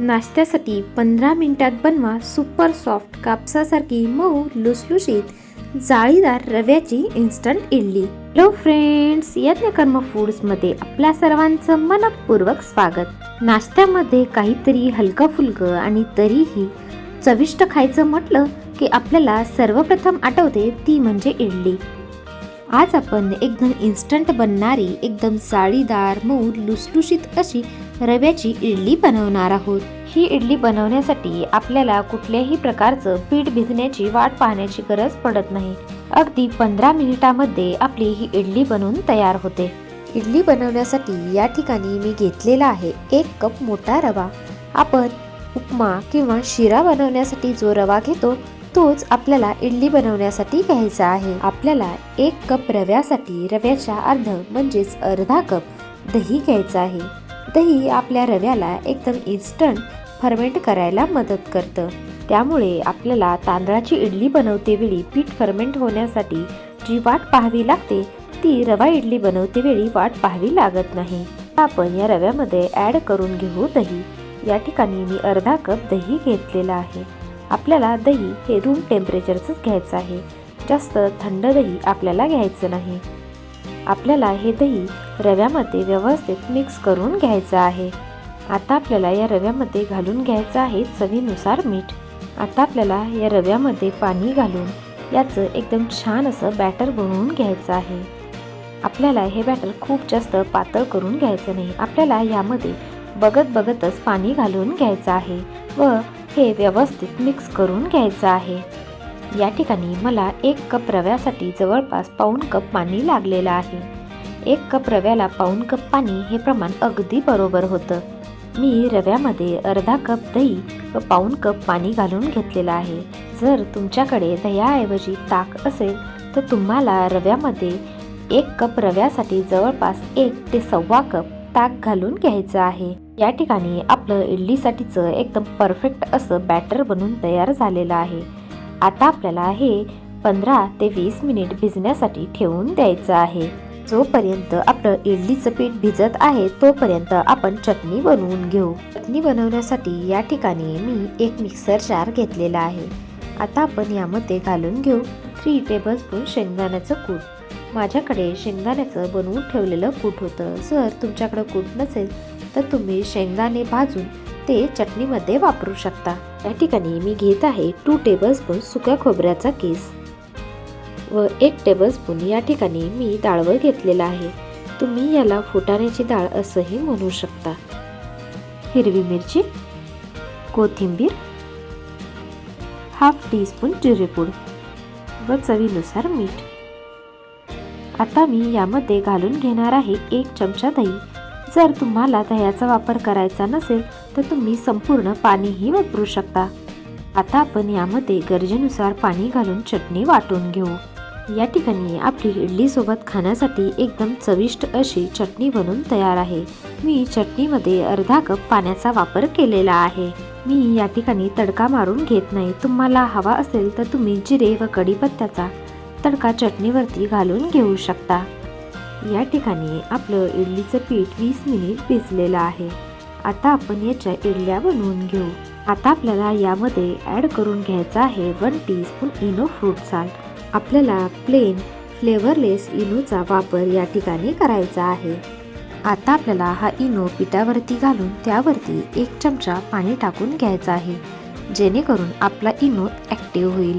नाश्त्यासाठी पंधरा मिनिटात बनवा सुपर सॉफ्ट कापसासारखी मऊ लुसलुशीत जाळीदार रव्याची instant idli. Hello friends Yadnyakarma फूड्समध्ये आपल्या सर्वांचं मनपूर्वक स्वागत. नाश्त्यामध्ये काहीतरी हलकं फुलकं आणि तरीही चविष्ट खायचं म्हटलं की आपल्याला सर्वप्रथम आठवते ती म्हणजे इडली. आज आपण एकदम इन्स्टंट बनणारी एकदम जाळीदार मऊ लुसलुशीत अशी रव्याची इडली बनवणार आहोत. ही इडली बनवण्यासाठी आपल्याला कुठल्याही प्रकारचं पीठ भिजण्याची वाट पाहण्याची गरज पडत नाही. अगदी पंधरा मिनिटामध्ये आपली ही इडली बनवून तयार होते. इडली बनवण्यासाठी या ठिकाणी मी घेतलेला आहे एक कप मोठा रवा. आपण उपमा किंवा शिरा बनवण्यासाठी जो रवा घेतो तोच आपल्याला इडली बनवण्यासाठी घ्यायचा आहे. आपल्याला एक कप रव्यासाठी रव्याच्या अर्ध म्हणजेच अर्धा कप दही घ्यायचं आहे. दही आपल्या रव्याला एकदम इन्स्टंट फर्मेंट करायला मदत करतं. त्यामुळे आपल्याला तांदळाची इडली बनवते वेळी पीठ फर्मेंट होण्यासाठी जी वाट पाहावी लागते ती रवा इडली बनवते वेळी वाट पाहावी लागत नाही. आपण या रव्यामध्ये ॲड करून घेऊ दही. या ठिकाणी मी अर्धा कप दही घेतलेला आहे. आपल्याला दही हे रूम टेम्परेचरचंच घ्यायचं आहे. जास्त थंड दही आपल्याला घ्यायचं नाही. आपल्याला हे दही रव्यामध्ये व्यवस्थित मिक्स करून घ्यायचं आहे. आता आपल्याला या रव्यामध्ये घालून घ्यायचं आहे चवीनुसार मीठ. आता आपल्याला या रव्यामध्ये पाणी घालून याचं एकदम छान असं बॅटर बनवून घ्यायचं आहे. आपल्याला हे बॅटर खूप जास्त पातळ करून घ्यायचं नाही. आपल्याला यामध्ये बघत बघतच पाणी घालून घ्यायचं आहे व हे व्यवस्थित मिक्स करून घ्यायचं आहे. या ठिकाणी मला एक कप रव्यासाठी जवळपास पाऊण कप पाणी लागलेलं आहे. एक कप रव्याला पाऊण कप पाणी हे प्रमाण अगदी बरोबर होतं. मी रव्यामध्ये अर्धा कप दही व पाऊण कप पाणी घालून घेतलेलं आहे. जर तुमच्याकडे दह्याऐवजी ताक असेल तर तुम्हाला रव्यामध्ये एक कप रव्यासाठी जवळपास एक ते सव्वा कप ताक घालून घ्यायचं आहे. या ठिकाणी आपलं इडलीसाठीचं एकदम परफेक्ट असं बॅटर बनून तयार झालेलं आहे. आता आपल्याला हे पंधरा ते वीस मिनिट भिजण्यासाठी ठेवून द्यायचं आहे. जोपर्यंत आपलं इडलीचं पीठ भिजत आहे तोपर्यंत आपण चटणी बनवून घेऊ. चटणी बनवण्यासाठी या ठिकाणी मी एक मिक्सर जार घेतलेला आहे. आता आपण यामध्ये घालून घेऊ थ्री टेबलस्पून शेंगदाण्याचं कूट. माझ्याकडे शेंगदाण्याचं बनवून ठेवलेलं कूट होतं. जर तुमच्याकडं कूट नसेल तर तुम्ही शेंगदाणे भाजून ते चटणीमध्ये वापरू शकता. या ठिकाणी मी घेत आहे टू टेबलस्पून सुक्या खोबऱ्याचा केस व एक टेबलस्पून या ठिकाणी मी डाळवर घेतलेलं आहे. तुम्ही याला फुटाण्याची डाळ असंही म्हणू शकता. हिरवी मिरची कोथिंबीर हाफ टीस्पून जिरेपूड व चवीनुसार मीठ. आता मी यामध्ये घालून घेणार आहे एक चमचा दही. जर तुम्हाला दह्याचा वापर करायचा नसेल तर तुम्ही संपूर्ण पाणीही वापरू शकता. आता आपण यामध्ये गरजेनुसार पाणी घालून चटणी वाटून घेऊ. या ठिकाणी आपली इडलीसोबत खाण्यासाठी एकदम चविष्ट अशी चटणी बनून तयार आहे. मी चटणीमध्ये अर्धा कप पाण्याचा वापर केलेला आहे. मी या ठिकाणी तडका मारून घेत नाही. तुम्हाला हवा असेल तर तुम्ही जिरे व कढीपत्त्याचा तडका चटणीवरती घालून घेऊ शकता. या ठिकाणी आपलं इडलीचं पीठ वीस मिनिट भिजलेलं आहे. आता आपण याच्या इडल्या बनवून घेऊ. आता आपल्याला यामध्ये ॲड करून घ्यायचं आहे one teaspoon Eno fruit salt आपल्याला प्लेन फ्लेवरलेस इनोचा वापर या ठिकाणी करायचा आहे. आता आपल्याला हा इनो पिठावरती घालून त्यावरती एक चमचा पाणी टाकून घ्यायचा आहे. जेणेकरून आपला इनो ॲक्टिव्ह होईल.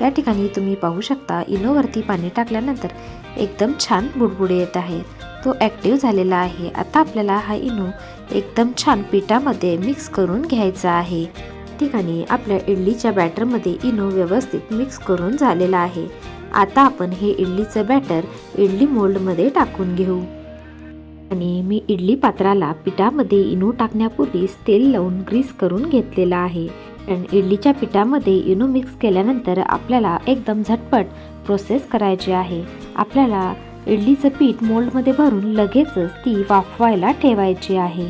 या ठिकाणी तुम्ही पाहू शकता इनोवरती पाणी टाकल्यानंतर एकदम छान बुडबुडे येत आहे. तो ॲक्टिव्ह झालेला आहे. आता आपल्याला हा इनो एकदम छान पिठामध्ये मिक्स करून घ्यायचा आहे. ठिकाणी आपल्या इडलीच्या बॅटरमध्ये इनो व्यवस्थित मिक्स करून झालेला आहे. आता आपण हे इडलीचं बॅटर इडली मोल्डमध्ये टाकून घेऊ. आणि मी इडली पात्राला पिठामध्ये इनो टाकण्यापूर्वीच तेल लावून ग्रीस करून घेतलेला आहे. कारण इडलीच्या पिठामध्ये इनो मिक्स केल्यानंतर आपल्याला एकदम झटपट प्रोसेस करायची आहे. आपल्याला इडलीचं पीठ मोल्डमध्ये भरून लगेचच ती वाफवायला ठेवायची आहे.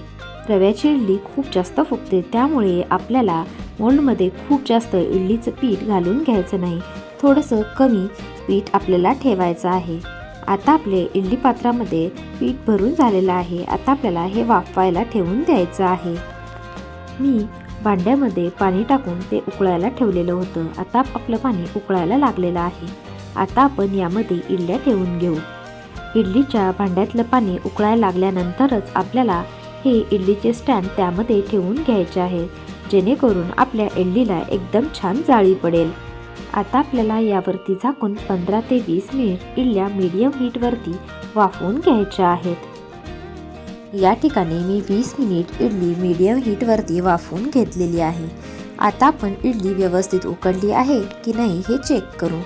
रव्याची इडली खूप जास्त फुगते त्यामुळे आपल्याला मोल्डमध्ये खूप जास्त इडलीचं पीठ घालून घ्यायचं नाही. थोडंसं कमी पीठ आपल्याला ठेवायचं आहे. आता आपले इडली पात्रामध्ये पीठ भरून झालेलं आहे. आता आपल्याला हे वाफवायला ठेवून द्यायचं आहे. मी भांड्यामध्ये पाणी टाकून ते उकळायला ठेवलेलं होतं. आता आपलं पाणी उकळायला लागलेलं आहे. आता आपण यामध्ये इडल्या ठेवून घेऊ. इडलीच्या भांड्यातलं पाणी उकळायला लागल्यानंतरच आपल्याला हे इडलीचे स्टँड त्यामध्ये ठेवून घ्यायचे आहे. जेणेकरून आपल्या इडलीला एकदम छान जाळी पडेल. आता आपल्याला यावरती झाकून पंधरा ते वीस मिनिट इडल्या मीडियम हीटवरती वाफवून घ्यायच्या आहेत. या ठिकाणी मी वीस मिनिट इडली मीडियम हीटवरती वाफवून घेतलेली आहे. आता आपण इडली व्यवस्थित उकडली आहे की नाही हे चेक करू.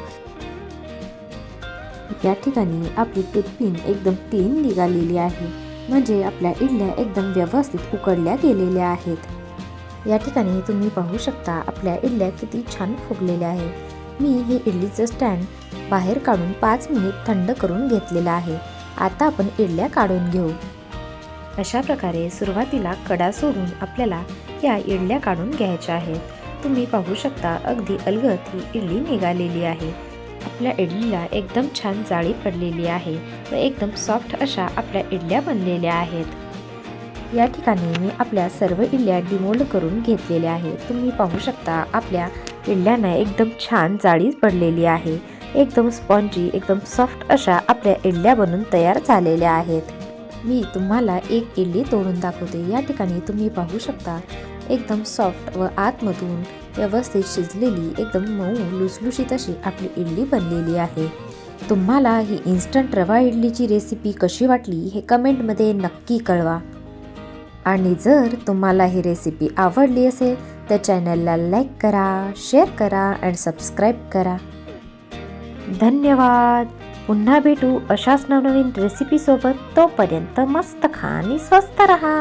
या ठिकाणी आपली टूथपिन एकदम क्लीन निघालेली आहे. म्हणजे आपल्या इडल्या एकदम व्यवस्थित उकडल्या गेलेल्या आहेत. या ठिकाणी तुम्ही पाहू शकता आपल्या इडल्या किती छान फुगलेल्या आहेत मी हे इडलीचं स्टँड बाहेर काढून पाच मिनिट थंड करून घेतलेलं आहे. आता आपण इडल्या काढून घेऊ. अशा प्रकारे सुरुवातीला कडा सोडून आपल्याला या इडल्या काढून घ्यायच्या आहेत. तुम्ही पाहू शकता अगदी अलगद ही इडली निघालेली आहे. आपल्या इडलीला एकदम छान जाळी पडलेली आहे व एकदम सॉफ्ट अशा आपल्या इडल्या बनलेल्या आहेत. या ठिकाणी मी आपल्या सर्व इडल्या डिमोल्ड करून घेतलेल्या आहेत. तुम्ही पाहू शकता आपल्या इडल्यांना एकदम छान जाळी पडलेली आहे. एकदम स्पॉन्जी एकदम सॉफ्ट अशा आपल्या इडल्या बनून तयार झालेल्या आहेत. मी तुम्हाला एक इडली तोडून दाखवते. या ठिकाणी तुम्ही पाहू शकता एकदम सॉफ्ट व आतमधून व्यवस्थित शिजलेली एकदम मऊ लुसलुशीत अशी आपली इडली बनलेली आहे. तुम्हाला ही इन्स्टंट रवा इडलीची रेसिपी कशी वाटली हे कमेंटमध्ये नक्की कळवा. आणि जर तुम्हाला ही रेसिपी आवडली असेल तर चॅनलला लाईक करा शेअर करा अँड सबस्क्राईब करा. धन्यवाद! पुन्हा भेटू अशाच नवनवीन रेसिपीसोबत तोपर्यंत मस्त खा आणि स्वस्त रहा.